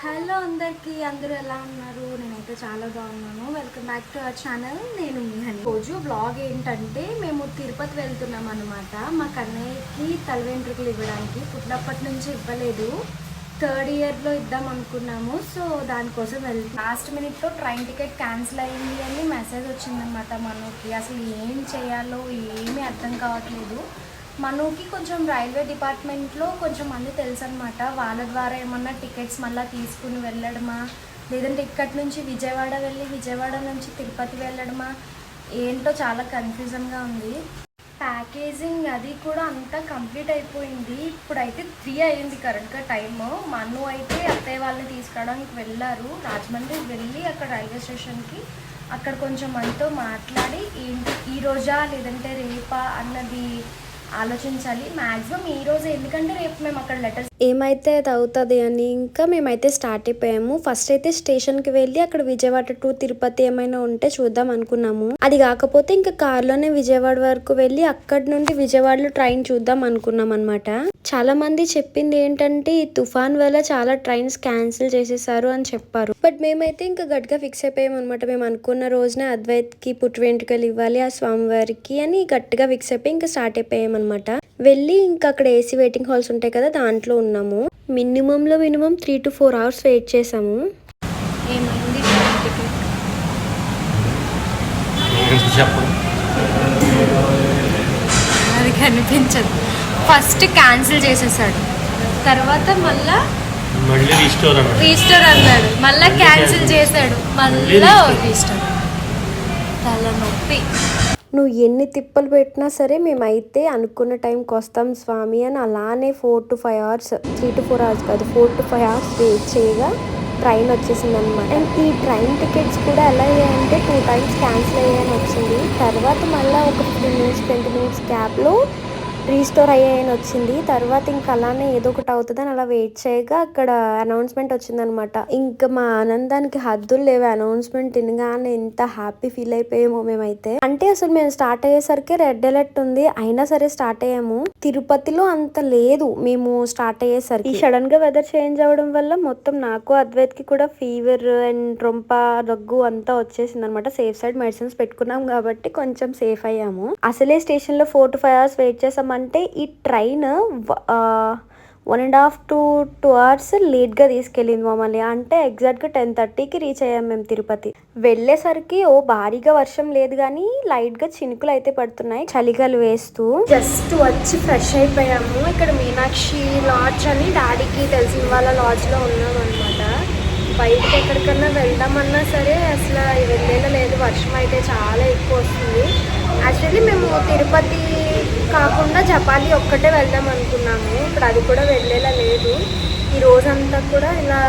Hello అందరికీ అందరూ ఎలా ఉన్నారు? నేనైతే చాలా బాగున్నాను. Welcome back to our channel నేను మీ రోజు బ్లాగ్ ఏంటంటే మేము తిరుపతి వెళ్తున్నాం అనమాట మా కన్నయ్యకి తల వెంట్రుకలు ఇవ్వడానికి పుట్టినప్పటి నుంచి ఇవ్వలేదు. థర్డ్ ఇయర్లో ఇద్దాం అనుకున్నాము. సో దానికోసం వెళ్తాం లాస్ట్ మినిట్లో ట్రైన్ టికెట్ క్యాన్సిల్ అయింది అని మెసేజ్ వచ్చిందనమాట మనకి. అసలు ఏం చేయాలో ఏమీ అర్థం కావట్లేదు. మనకి కొంచెం రైల్వే డిపార్ట్మెంట్లో కొంచెం మంది తెలుసు అనమాట వాళ్ళ ద్వారా ఏమన్నా టికెట్స్ మళ్ళీ తీసుకుని వెళ్ళడమా? లేదంటే ఇక్కడి నుంచి విజయవాడ వెళ్ళి విజయవాడ నుంచి తిరుపతి వెళ్ళడమా? ఏంటో చాలా కన్ఫ్యూజన్గా ఉంది. ప్యాకేజింగ్ అది కూడా అంతా కంప్లీట్ అయిపోయింది. ఇప్పుడైతే త్రీ అయ్యింది కరెక్ట్గా టైము. మన్ను అయితే అత్తయ్య వాళ్ళని తీసుకురావడానికి వెళ్ళారు. రాజమండ్రి వెళ్ళి అక్కడ రైల్వే స్టేషన్కి అక్కడ కొంచెం మనతో మాట్లాడి ఏంటి ఈ రోజా? లేదంటే రేపా? అన్నది ఆలోచించాలి. మ్యాక్సిమం ఈ రోజు ఎందుకంటే రేపు మేము అక్కడ లెటర్స్ ఏమైతే అది అవుతుంది అని ఇంకా మేమైతే స్టార్ట్ అయిపోయాము. ఫస్ట్ అయితే స్టేషన్కి వెళ్ళి అక్కడ విజయవాడ టు తిరుపతి ఏమైనా ఉంటే చూద్దాం అనుకున్నాము. అది కాకపోతే ఇంకా కార్లోనే విజయవాడ వరకు వెళ్ళి అక్కడి నుండి విజయవాడలో ట్రైన్ చూద్దాం అనుకున్నాం అనమాట చాలా మంది చెప్పింది ఏంటంటే ఈ తుఫాన్ వల్ల చాలా ట్రైన్స్ క్యాన్సిల్ చేసేసారు అని చెప్పారు. బట్ మేమైతే ఇంకా గట్టిగా ఫిక్స్ అయిపోయాం అనమాట మేము అనుకున్న రోజునే అద్వైత్కి పుట్టు వెంట్రుకలు ఇవ్వాలి ఆ స్వామివారికి అని గట్టిగా ఫిక్స్ అయిపోయి ఇంకా స్టార్ట్ అయిపోయాం అనమాట వెళ్ళి ఇంకా అక్కడ ఏసీ వెయిటింగ్ హాల్స్ ఉంటాయి కదా దాంట్లో ఉన్నాము. మినిమం లో minimum three to four hours wait చేసాము ఏమైంది? అది కనిపించదు. ఫస్ట్ క్యాన్సిల్ చేసేసాడు. తర్వాత మళ్ళా మళ్ళీ రీస్టోర్ అన్నాడు. రీస్టోర్ అన్నాడు. మళ్ళా క్యాన్సిల్ చేశాడు. మళ్ళా రీస్టోర్ తలనొప్పి. నువ్వు ఎన్ని తిప్పలు పెట్టినా సరే మేమైతే అనుకున్న టైంకి వస్తాం స్వామి అని అలానే four to five hours three to four hours కాదు four to five hours wait చేయగా ట్రైన్ వచ్చేసింది అనమాట అండ్ ఈ ట్రైన్ టికెట్స్ కూడా ఎలా అయ్యాయంటే టూ టైమ్స్ క్యాన్సిల్ అయ్యాయని వచ్చింది. తర్వాత మళ్ళీ ఒక ఫిఫ్టీన్ మినిట్స్ ట్వంటీ మినిట్స్ క్యాబ్లో రీస్టోర్ అయ్యాయని వచ్చింది. తర్వాత ఇంకా అలానే ఏదో ఒకటి అవుతుందని అలా వెయిట్ చేయగా అక్కడ అనౌన్స్మెంట్ వచ్చిందనమాట. ఇంకా మా ఆనందానికి హద్దులు లేవు. అనౌన్స్మెంట్ వినగానే ఎంత హ్యాపీ ఫీల్ అయిపోయామో మేమైతే. అంటే అసలు మేము స్టార్ట్ అయ్యేసరికి రెడ్ అలర్ట్ ఉంది. అయినా సరే స్టార్ట్ అయ్యాము. తిరుపతిలో అంత లేదు మేము స్టార్ట్ అయ్యేసరికి. ఈ సడన్గా వెదర్ చేంజ్ అవ్వడం వల్ల మొత్తం నాకు అద్వైత్కి కూడా ఫీవర్ అండ్ రొంప దగ్గు అంతా వచ్చేసింది అనమాట సేఫ్ సైడ్ మెడిసిన్స్ పెట్టుకున్నాం కాబట్టి కొంచెం సేఫ్ అయ్యాము. అసలే స్టేషన్లో four to five hours wait అంటే ఈ train one and half to two hours లేట్గా తీసుకెళ్ళింది మమ్మల్ని. అంటే ఎగ్జాక్ట్గా టెన్ థర్టీకి రీచ్ అయ్యాం మేము తిరుపతి. వెళ్ళేసరికి ఓ భారీగా వర్షం లేదు కానీ లైట్గా చినుకులు అయితే పడుతున్నాయి. చలిగలు వేస్తూ. జస్ట్ వచ్చి ఫ్రెష్ అయిపోయాము. ఇక్కడ మీనాక్షి లాడ్జ్ అని డాడీకి తెలిసిన వాళ్ళ లాడ్జ్లో ఉన్నాం అనమాట బయటకి ఎక్కడికన్నా వెళ్దామన్నా సరే అసలు వెళ్ళేలా లేదు. వర్షం అయితే చాలా ఎక్కువ వస్తుంది. యాక్చువల్లీ మేము తిరుపతి కాకుండా జపాలి ఒక్కటే వెళ్దాం అనుకున్నాము. ఇప్పుడు అది కూడా వెళ్ళేలా లేదు. ఈ రోజంతా కూడా ఇలా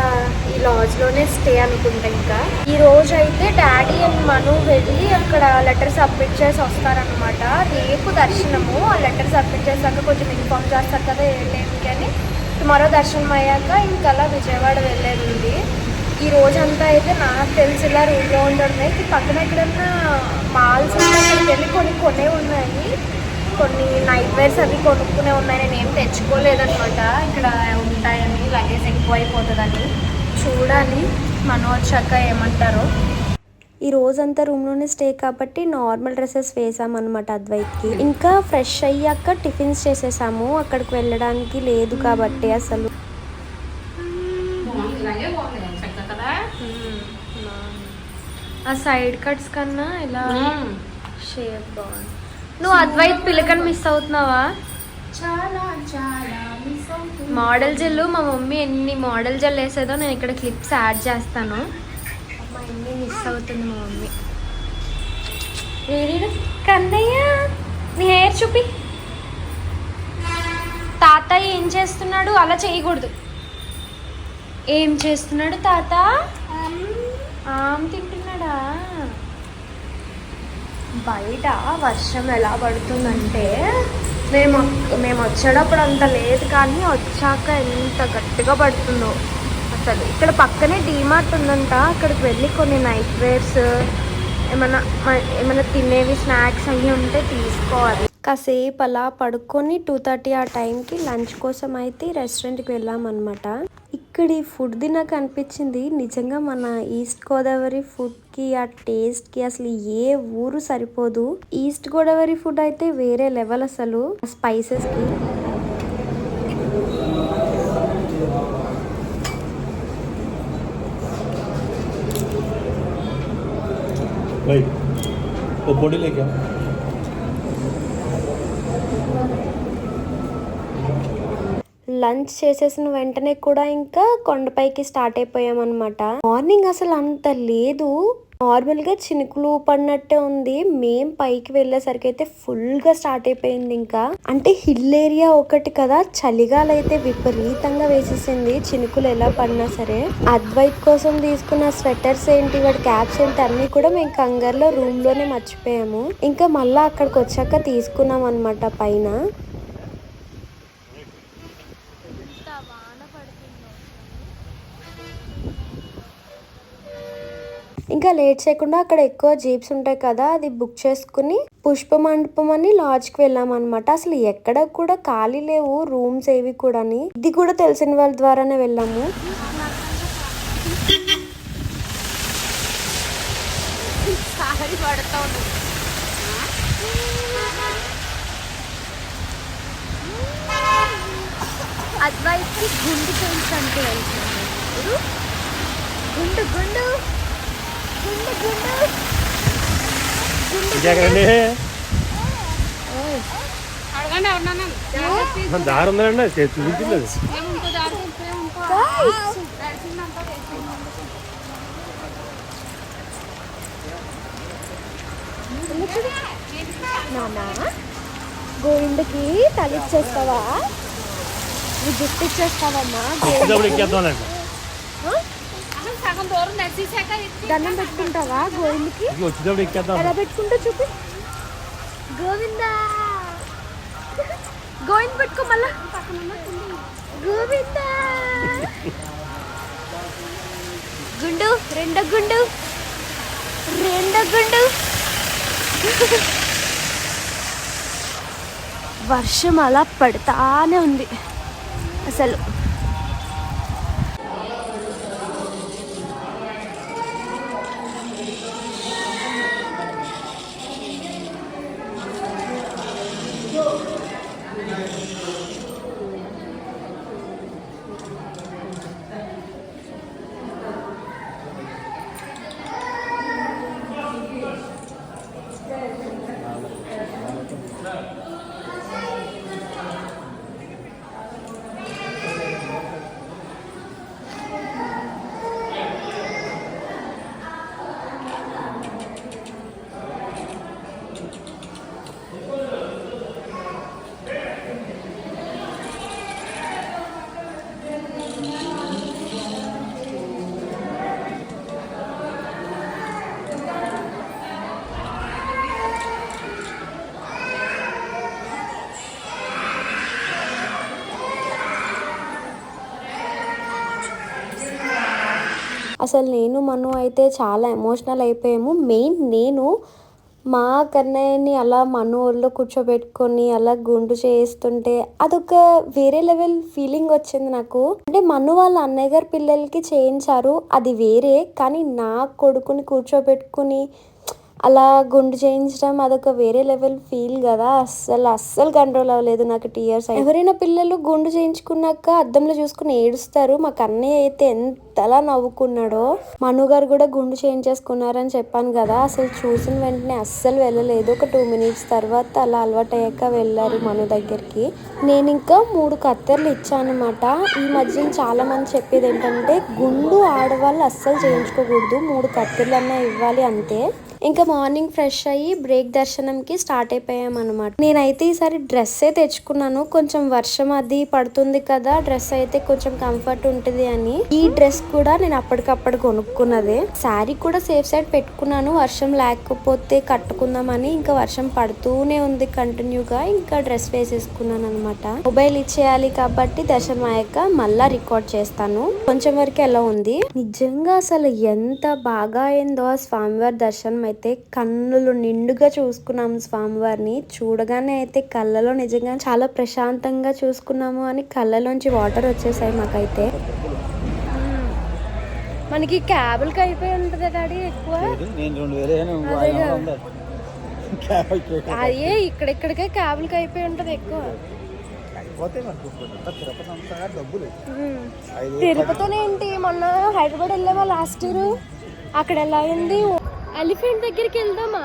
ఈ లాడ్జ్లోనే స్టే అనుకుంటా ఇంకా. ఈ రోజు అయితే డాడీ అండ్ మను వెళ్ళి అక్కడ లెటర్ సబ్మిట్ చేసి వస్తారనమాట రేపు దర్శనము. ఆ లెటర్ సబ్మిట్ చేశాక కొంచెం ఇన్ఫామ్ చేస్తారు కదా ఏ టైంకి అని టుమారో దర్శనం అయ్యాక ఇంకలా విజయవాడ వెళ్ళేది ఉంది. ఈ రోజంతా అయితే నాకు తెలిసి ఇలా రూమ్లో ఉండడమే. ఈ పక్కన ఎక్కడన్నా మాల్స్ వెళ్ళి కొన్ని కొనే ఉన్నాయి. కొన్ని నైట్ వేర్స్ అవి కొనుక్కునే ఉన్నాయి. నేను ఏం తెచ్చుకోలేదనమాట ఇక్కడ ఉంటాయని లగేజ్ ఎక్కువ అయిపోతుందని. చూడాలి. మనం వచ్చాక ఏమంటారో. ఈ రోజంతా రూమ్లోనే స్టే కాబట్టి నార్మల్ డ్రెస్సెస్ వేసామన్నమాట అద్వైత్కి. ఇంకా ఫ్రెష్ అయ్యాక టిఫిన్స్ చేసేసాము. అక్కడికి వెళ్ళడానికి లేదు కాబట్టి అసలు. ఆ సైడ్ కట్స్ కన్నా ఇలా షేప్ బాగుంది. నువ్వు అద్వైత్ పిలకని మిస్ అవుతున్నావా? మోడల్ జెల్ మా మమ్మీ ఎన్ని మోడల్ జెల్ వేసేదో నేను ఇక్కడ క్లిప్స్ యాడ్ చేస్తాను. అమ్మ ఎన్ని మిస్ అవుతుంది మా మమ్మీ? కన్నయ్య నీ హెయిర్ చూపి. తాతయ్య ఏం చేస్తున్నాడు? అలా చేయకూడదు. ఏం చేస్తున్నాడు తాత? ఆమ్ తింటున్నాడా? బయట వర్షం ఎలా పడుతుందంటే మేము మేము వచ్చేటప్పుడు అంత లేదు కానీ వచ్చాక ఎంత గట్టిగా పడుతుందో. అసలు ఇక్కడ పక్కనే డీమార్ట్ ఉందంట. అక్కడికి వెళ్ళి కొన్ని నైట్ వేర్స్ ఏమైనా ఏమైనా తినేవి స్నాక్స్ అవి ఉంటే తీసుకోవాలి. కాసేపు అలా పడుకొని టూ థర్టీ ఆ టైంకి లంచ్ కోసం అయితే రెస్టారెంట్కి వెళ్ళామన్నమాట. ఇక్కడ ఇక్కడ ఈ ఫుడ్ ది నాకు అనిపించింది నిజంగా మన ఈస్ట్ గోదావరి ఫుడ్ కి ఆ టేస్ట్ కి అసలు ఏ ఊరు సరిపోదు ఈస్ట్ గోదావరి ఫుడ్ అయితే వేరే లెవెల్ అసలు స్పైసెస్ కి भाई वो बॉडी लेके आओ లంచ్ చేసేసిన వెంటనే కూడా ఇంకా కొండపైకి స్టార్ట్ అయిపోయామన్నమాట. అనమాట మార్నింగ్ అసలు అంత లేదు. నార్మల్గా చినుకులు పడినట్టే ఉంది. మేం పైకి వెళ్ళేసరికి అయితే ఫుల్గా స్టార్ట్ అయిపోయింది ఇంకా. అంటే హిల్ ఏరియా ఒకటి కదా చలిగాలు అయితే విపరీతంగా వేసేసింది. చినుకులు ఎలా పడినా సరే. అద్వైత్ కోసం తీసుకున్న స్వెటర్స్ ఏంటి వాడి క్యాప్స్ ఏంటి అన్ని కూడా మేము కంగారులో రూమ్లోనే మర్చిపోయాము. ఇంకా మళ్ళా అక్కడికి వచ్చాక తీసుకున్నాం అనమాట పైన. ఇంకా లేట్ చేయకుండా అక్కడ ఎక్కువ జీప్స్ ఉంటాయి కదా అది బుక్ చేసుకుని పుష్ప మండపం అని లాడ్జ్కి వెళ్ళాం అనమాట అసలు ఎక్కడ కూడా ఖాళీ లేవు రూమ్స్ ఏవి కూడా ఇది కూడా తెలిసిన వాళ్ళ ద్వారానే వెళ్ళాము. అద్వైత్కి గుండు చేయించడానికి వెళ్తున్నాను గుండు గుండు. గోవిందకి తలిచ్చేస్తావా? నువ్వు గుర్తిచ్చేస్తావమ్మా గోవింద్ వచ్చేటప్పుడు ఎక్కేద్దాం దండం పెట్టుకుంటావా గోవిందకి? వచ్చేటప్పుడు ఎక్కేద్దాం. ఎలా పెట్టుకుంటా చూపి. గోవిందా. గోవింద్ పెట్టుకో మళ్ళా. గోవిందా. గుండు రెండో గుండు. రెండో గుండు. వర్షం అలా పడతానే ఉంది. అసలు అసలు నేను మను అయితే చాలా ఎమోషనల్ అయిపోయాము. మెయిన్ నేను మా కన్నయ్యని అలా మను ఒళ్ళో కూర్చోబెట్టుకొని అలా గుండు చేస్తుంటే అదొక వేరే లెవెల్ ఫీలింగ్ వచ్చింది నాకు. అంటే మను వాళ్ళ అన్నయ్య గారి పిల్లలకి చేయించారు అది వేరే. కానీ నా కొడుకుని కూర్చోబెట్టుకుని అలా గుండు చేయించడం అదొక వేరే లెవెల్ ఫీల్ కదా. అస్సలు అస్సలు కంట్రోల్ అవ్వలేదు నాకు టీయర్స్ ఎవరైనా పిల్లలు గుండు చేయించుకున్నాక అద్దంలో చూసుకుని ఏడుస్తారు. మా కన్నయ్య అయితే ఎంత ఎంతలా నవ్వుకున్నాడో. మనుగారు కూడా గుండు చేయించేసుకున్నారని చెప్పాను కదా. అసలు చూసిన వెంటనే అస్సలు వెళ్ళలేదు. ఒక టూ మినిట్స్ తర్వాత అలా అలవాటు అయ్యాక వెళ్ళారు మను దగ్గరికి. నేను ఇంకా మూడు కత్తెరలు ఇచ్చానమాట. ఈ మధ్య చాలా మంది చెప్పేది ఏంటంటే గుండు ఆడవాళ్ళు అస్సలు చేయించుకోకూడదు. మూడు కత్తెరలన్నా ఇవ్వాలి అంతే. ఇంకా మార్నింగ్ ఫ్రెష్ అయ్యి బ్రేక్ దర్శనంకి స్టార్ట్ అయిపోయామన్నమాట. నేనైతే ఈసారి డ్రెస్సే తెచ్చుకున్నాను. కొంచెం వర్షం అది పడుతుంది కదా. డ్రెస్ అయితే కొంచెం కంఫర్ట్ ఉంటుంది అని. ఈ డ్రెస్ కూడా నేను అప్పటికప్పుడు కొనుక్కున్నదే. శారీ కూడా సేఫ్ సైడ్ పెట్టుకున్నాను. వర్షం లేకపోతే కట్టుకుందామని ఇంకా వర్షం పడుతూనే ఉంది కంటిన్యూగా. ఇంకా డ్రెస్ వేసేసుకున్నాను అనమాట మొబైల్ ఇచ్చేయాలి కాబట్టి దర్శనం అయ్యాక మళ్ళా రికార్డ్ చేస్తాను. కొంచెం వరకు ఎలా ఉంది? నిజంగా అసలు ఎంత బాగా అయిందో ఆ స్వామివారి దర్శనం అయితే. కన్నులు నిండుగా చూసుకున్నాము స్వామివారిని. చూడగానే అయితే కళ్ళలో నిజంగా చాలా ప్రశాంతంగా చూసుకున్నాము అని కళ్ళలోంచి వాటర్ వచ్చేసాయి మాకైతే. మనకి క్యాబులకి అయిపోయి ఉంటుంది డాడీ ఎక్కువ. అదే ఇక్కడిక్కడికే క్యాబులకి అయిపోయి ఉంటుంది ఎక్కువ. తిరుపతినేంటి మొన్న హైదరాబాద్ వెళ్ళామా లాస్ట్ ఇయర్ అక్కడ ఎలా అయింది ఎలిఫెంట్ దగ్గరికి వెళ్దామా?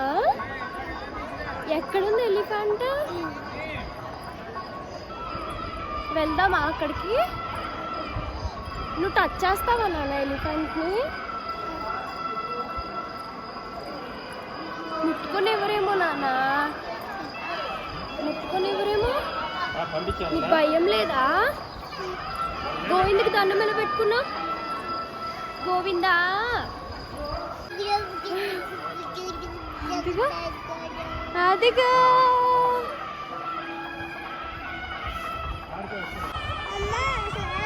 ఎక్కడుంది ఎలిఫెంట్? వెళ్దామా అక్కడికి? నువ్వు టచ్ చేస్తావా నాన్న ఎలిఫెంట్ని? ముట్టుకొని ఎవరేమో నాన్న ముట్టుకొని ఎవరేమో నీకు భయం లేదా? గోవిందకి దండం మీద పెట్టుకున్నా గోవిందా? అదిగో.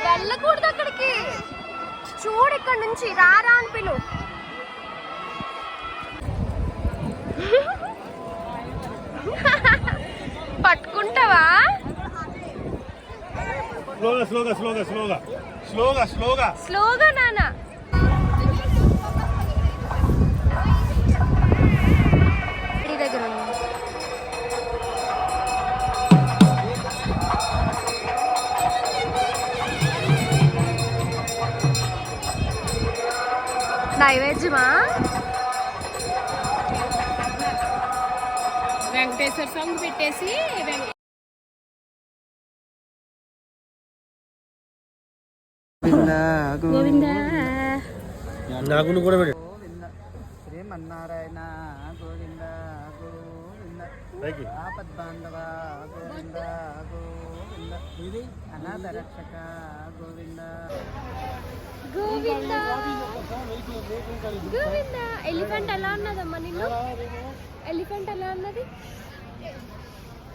వెళ్ళకూడదు అక్కడికి. చూడు ఇక్కడ నుంచి రారా అని పిలు. పట్టుకుంటావా? స్లోగా స్లోగా స్లోగా స్లోగా. స్లోగా స్లోగా. స్లోగా నాన్న. ఈ దగ్గర ఉంది. నైవేద్యమా? వెంకటేశ్వర స్వామి పెట్టేసి గోవిందా నాకు కూడా పెట్టు. శ్రీమన్నారాయణ పైకి ఆపద్బాంధవ గోవింద గోవింద. ఇది అనాథ రక్షక గోవింద. గోవిందా. గోవిందా. ఎలిఫెంట్ ఎలా ఉన్నదమ్మా నిన్ను? ఎలిఫెంట్ ఎలా ఉన్నది?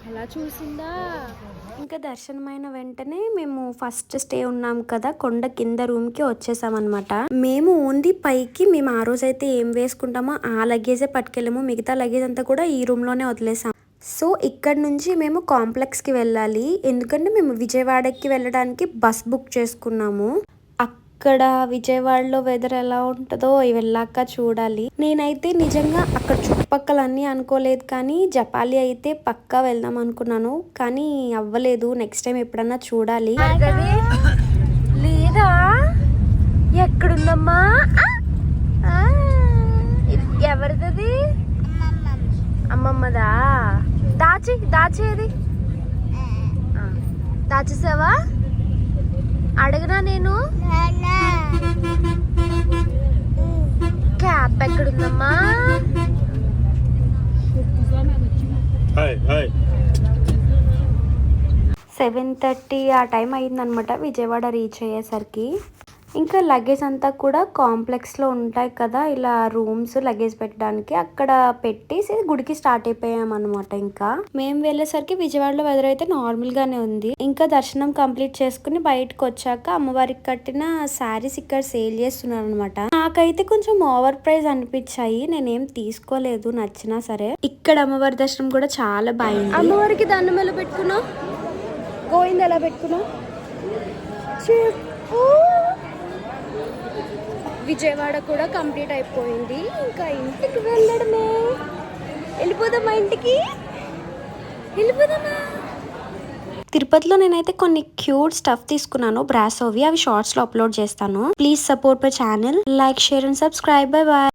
అలా చూసిందా? ఇంకా దర్శనమైన వెంటనే మేము ఫస్ట్ స్టే ఉన్నాం కదా కొండ కింద రూమ్కి వచ్చేసామన్నమాట. మేము ఓన్లీ పైకి మేము ఆ రోజు అయితే ఏం వేసుకుంటామో ఆ లగేజే పట్టుకెళ్ళాము. మిగతా లగేజ్ అంతా కూడా ఈ రూమ్లోనే వదిలేసాం. సో ఇక్కడ నుంచి మేము కాంప్లెక్స్కి వెళ్ళాలి. ఎందుకంటే మేము విజయవాడకి వెళ్ళడానికి బస్ బుక్ చేసుకున్నాము. అక్కడ విజయవాడలో వెదర్ ఎలా ఉంటుందో వెళ్ళాక చూడాలి. నేనైతే నిజంగా అక్కడ చుట్టుపక్కల అన్నీ అనుకోలేదు కానీ జపాలి అయితే పక్కా వెళ్దాం అనుకున్నాను. కానీ అవ్వలేదు. నెక్స్ట్ టైం ఎప్పుడన్నా చూడాలి. లేదా ఎక్కడుందమ్మా ఆ! ఆ! ఇది ఎవరిదది అమ్మమ్మదా దాచి దాచేది. దాచేసావా అడగనా నేను? క్యాప్ ఎక్కడుందమ్మా? సెవెన్ థర్టీ ఆ టైం అయిందనమాట విజయవాడ రీచ్ అయ్యేసరికి. ఇంకా లగేజ్ అంతా కూడా కాంప్లెక్స్లో ఉంటాయి కదా ఇలా రూమ్స్ లగేజ్ పెట్టడానికి. అక్కడ పెట్టేసి గుడికి స్టార్ట్ అయిపోయాం అనమాట ఇంకా. మేము వెళ్ళేసరికి విజయవాడలో వెదర్ అయితే నార్మల్గానే ఉంది. ఇంకా దర్శనం కంప్లీట్ చేసుకుని బయటకు వచ్చాక అమ్మవారికి కట్టిన శారీస్ ఇక్కడ సేల్ చేస్తున్నారు అనమాట నాకైతే కొంచెం ఓవర్ ప్రైస్ అనిపించాయి. నేనేం తీసుకోలేదు నచ్చినా సరే. ఇక్కడ అమ్మవారి దర్శనం కూడా చాలా బాగుంది. అమ్మవారికి దండం ఎలా పెట్టుకున్నావు? గోవింద ఎలా పెట్టుకున్నావు? చెప్పు. విజయవాడ కూడా కంప్లీట్ అయిపోయింది. ఇంకా ఇంటికి వెళ్ళడమే. వెళ్ళిపోదామా ఇంటికి? వెళ్ళిపోదామా? తిరుపతిలో నేనైతే కొన్ని క్యూట్ స్టఫ్ తీసుకున్నాను బ్రాసోవి. అవి షార్ట్స్లో అప్లోడ్ చేస్తాను. Please support my channel. Like share and subscribe. Bye bye